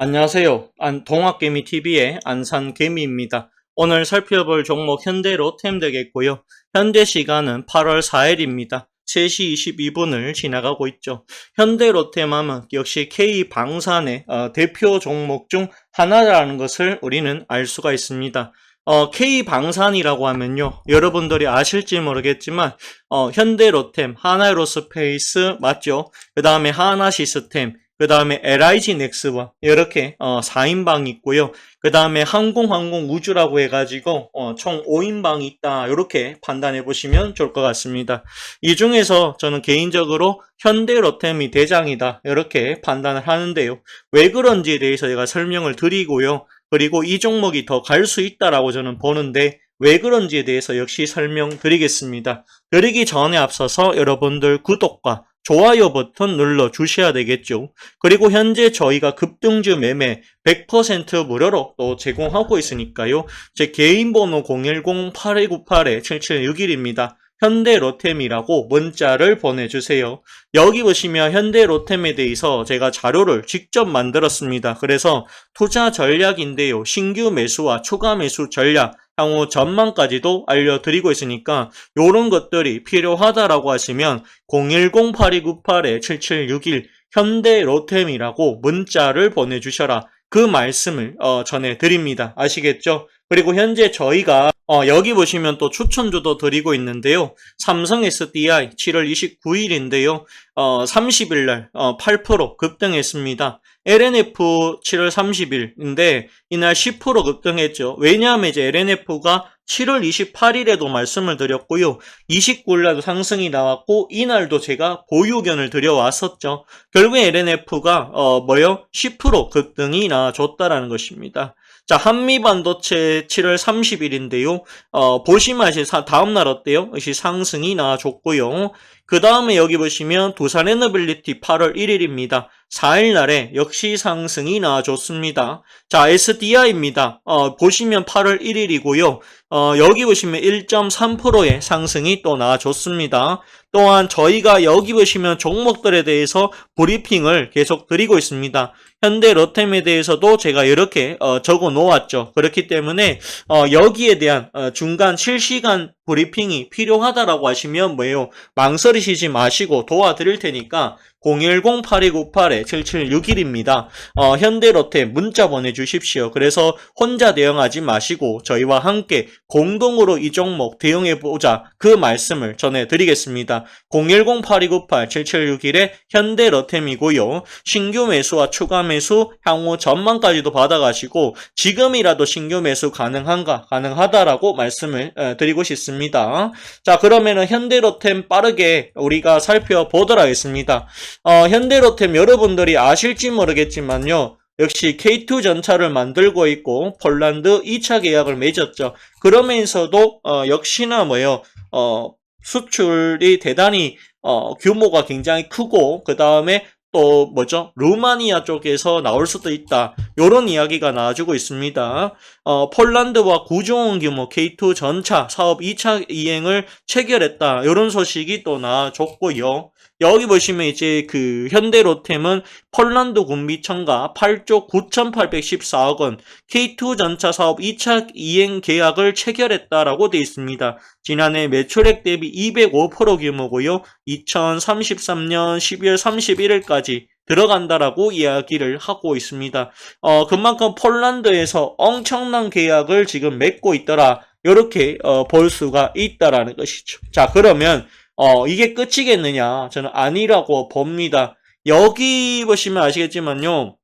안녕하세요. 안, 동학개미TV의 안산개미입니다. 오늘 살펴볼 종목 현대로 템 되겠고요. 현재 시간은 8월 4일입니다. 3시 22분을 지나가고 있죠. 현대로템 하면 역시 K방산의 어, 대표 종목 중 하나라는 것을 우리는 알 수가 있습니다. 어, K방산이라고 하면요. 여러분들이 아실지 모르겠지만 어, 현대로템, 하나에로스페이스 맞죠? 그 다음에 하나시스템, 그 다음에 LIG 넥스와 이렇게 어, 4인방이 있고요. 그 다음에 항공항공 우주라고 해가지고 어, 총 5인방이 있다. 이렇게 판단해 보시면 좋을 것 같습니다. 이 중에서 저는 개인적으로 현대로템이 대장이다. 이렇게 판단을 하는데요. 왜 그런지에 대해서 제가 설명을 드리고요. 그리고 이 종목이 더 갈 수 있다라고 저는 보는데 왜 그런지에 대해서 역시 설명드리겠습니다. 드리기 전에 앞서서 여러분들 구독과 좋아요 버튼 눌러 주셔야 되겠죠. 그리고 현재 저희가 급등주 매매 100% 무료로 또 제공하고 있으니까요. 제 개인 번호 010-8298-7761입니다. 현대로템이라고 문자를 보내주세요. 여기 보시면 현대로템에 대해서 제가 자료를 직접 만들었습니다. 그래서 투자 전략인데요. 신규 매수와 추가 매수 전략, 향후 전망까지도 알려드리고 있으니까 이런 것들이 필요하다라고 하시면 010-8298-7761 현대로템이라고 문자를 보내주셔라. 그 말씀을 어, 전해드립니다. 아시겠죠? 그리고 현재 저희가 어, 여기 보시면 또 추천주도 드리고 있는데요. 삼성 SDI 7월 29일인데요. 어, 30일 날 어, 8% 급등했습니다. LNF 7월 30일인데 이날 10% 급등했죠. 왜냐하면 이제 LNF가 7월 28일에도 말씀을 드렸고요. 29일날도 상승이 나왔고 이날도 제가 보유견을 드려왔었죠. 결국에 LNF가 어 뭐요? 10% 급등이 나줬다라는 것입니다. 자, 한미반도체 7월 30일인데요. 어, 보시면 다음날 어때요? 역시 상승이 나와줬고요. 그 다음에 여기 보시면 두산 에너빌리티 8월 1일입니다. 4일날에 역시 상승이 나와줬습니다. 자, SDI입니다. 어, 보시면 8월 1일이고요. 어, 여기 보시면 1.3%의 상승이 또 나와줬습니다. 또한 저희가 여기 보시면 종목들에 대해서 브리핑을 계속 드리고 있습니다. 현대 로템에 대해서도 제가 이렇게 어, 적어 놓았죠. 그렇기 때문에 어, 여기에 대한 어, 중간 실시간 브리핑이 필요하다라고 하시면 뭐예요? 망설이시지 마시고 도와드릴 테니까 010-8298-7761입니다. 어, 현대로테 문자 보내주십시오. 그래서 혼자 대응하지 마시고 저희와 함께 공동으로 이 종목 대응해보자 그 말씀을 전해드리겠습니다. 010-8298-7761의 현대로템이고요. 신규 매수와 추가 매수, 향후 전망까지도 받아가시고 지금이라도 신규 매수 가능한가? 가능하다라고 말씀을 드리고 싶습니다. 자 그러면은 현대로템 빠르게 우리가 살펴보도록 하겠습니다. 어, 현대로템 여러분들이 아실지 모르겠지만요. 역시 K2 전차를 만들고 있고 폴란드 2차 계약을 맺었죠. 그러면서도 어, 역시나 뭐요 어, 수출이 대단히 어, 규모가 굉장히 크고 그 다음에 또 뭐죠? 루마니아 쪽에서 나올 수도 있다. 이런 이야기가 나와주고 있습니다. 어, 폴란드와 구조원 규모 K2 전차 사업 2차 이행을 체결했다. 이런 소식이 또 나와줬고요. 여기 보시면 이제 그 현대로템은 폴란드 군비청과 8조 9,814억 원 K2 전차 사업 2차 이행 계약을 체결했다라고 되어 있습니다. 지난해 매출액 대비 205% 규모고요. 2033년 12월 31일까지 들어간다라고 이야기를 하고 있습니다. 어, 그만큼 폴란드에서 엄청난 계약을 지금 맺고 있더라. 이렇게 어, 볼 수가 있다라는 것이죠. 자, 그러면 어, 이게 끝이겠느냐? 저는 아니라고 봅니다. 여기 보시면 아시겠지만요.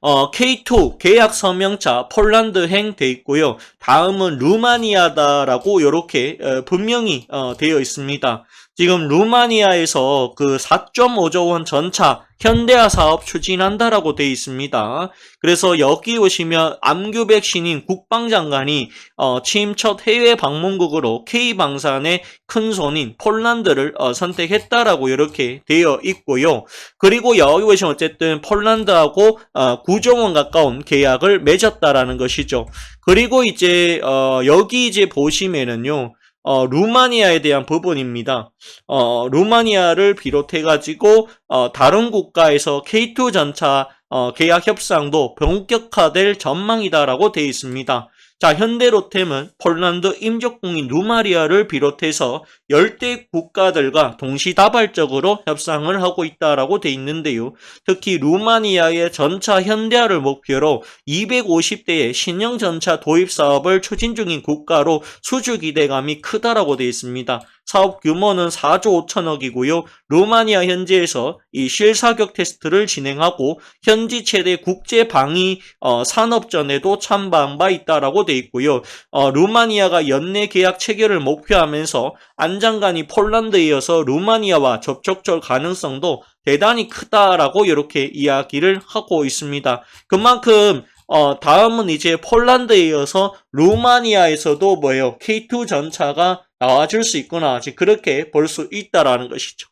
어, K2 계약 서명차 폴란드행 돼 있고요. 다음은 루마니아다라고 이렇게 어, 분명히 어, 되어 있습니다. 지금 루마니아에서 그 4.5조 원 전차 현대화 사업 추진한다라고 되어 있습니다. 그래서 여기 오시면 암규 백신인 국방장관이 어, 취임 첫 해외 방문국으로 K방산의 큰 손인 폴란드를 어, 선택했다라고 이렇게 되어 있고요. 그리고 여기 보시면 어쨌든 폴란드하고 어, 9조 원 가까운 계약을 맺었다라는 것이죠. 그리고 이제 어, 여기 이제 보시면은요. 어, 루마니아에 대한 부분입니다. 어, 루마니아를 비롯해가지고, 어, 다른 국가에서 K2 전차, 어, 계약 협상도 본격화될 전망이다라고 되어 있습니다. 자, 현대로템은 폴란드 임적공인 루마리아를 비롯해서 열대 국가들과 동시다발적으로 협상을 하고 있다라고 돼 있는데요. 특히 루마니아의 전차 현대화를 목표로 250대의 신형 전차 도입 사업을 추진 중인 국가로 수주 기대감이 크다라고 돼 있습니다. 사업 규모는 4조 5천억이고요. 루마니아 현지에서 이 실사격 테스트를 진행하고 현지 최대 국제 방위 어, 산업전에도 참가한 바 있다라고 돼 있고요. 어, 루마니아가 연내 계약 체결을 목표하면서 안장관이 폴란드에 이어서 루마니아와 접촉될 가능성도 대단히 크다라고 이렇게 이야기를 하고 있습니다. 그만큼 어, 다음은 이제 폴란드에 이어서 루마니아에서도 뭐예요? K2 전차가 나와줄 수 있구나. 그렇게 볼 수 있다라는 것이죠.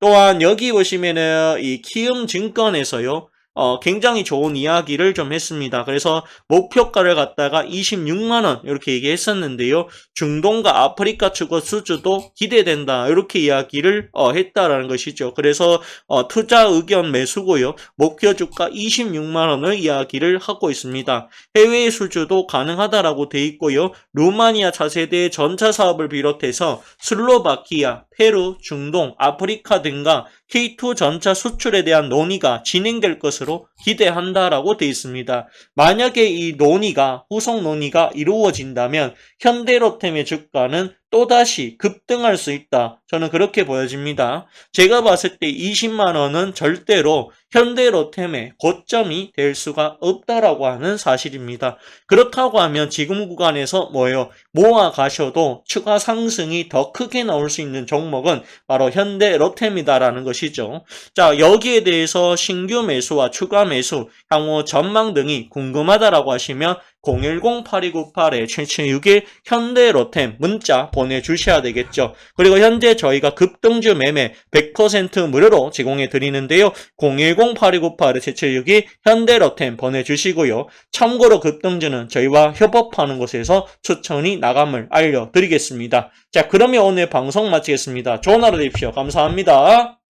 또한 여기 보시면은 이 키움 증권에서요. 어, 굉장히 좋은 이야기를 좀 했습니다. 그래서 목표가를 갖다가 26만원 이렇게 얘기했었는데요. 중동과 아프리카 측의 수주도 기대된다. 이렇게 이야기를 어, 했다라는 것이죠. 그래서 어, 투자 의견 매수고요. 목표 주가 26만원을 이야기를 하고 있습니다. 해외 수주도 가능하다라고 돼 있고요. 루마니아 차세대 전차 사업을 비롯해서 슬로바키아, 페루, 중동, 아프리카 등과 K2 전차 수출에 대한 논의가 진행될 것으로 기대한다라고 되어 있습니다. 만약에 이 논의가 후속 논의가 이루어진다면 현대로템의 주가는 또다시 급등할 수 있다. 저는 그렇게 보여집니다. 제가 봤을 때 20만 원은 절대로 현대로템의 고점이 될 수가 없다라고 하는 사실입니다. 그렇다고 하면 지금 구간에서 뭐예요? 모아 가셔도 추가 상승이 더 크게 나올 수 있는 종목은 바로 현대로템이다라는 것이죠. 자, 여기에 대해서 신규 매수와 추가 매수, 향후 전망 등이 궁금하다라고 하시면 010-8298-7761 현대로템 문자 보내주셔야 되겠죠. 그리고 현재 저희가 급등주 매매 100% 무료로 제공해 드리는데요. 010-8298-7762 현대로템 보내주시고요. 참고로 급등주는 저희와 협업하는 곳에서 추천이 나감을 알려드리겠습니다. 자, 그러면 오늘 방송 마치겠습니다. 좋은 하루 되십시오. 감사합니다.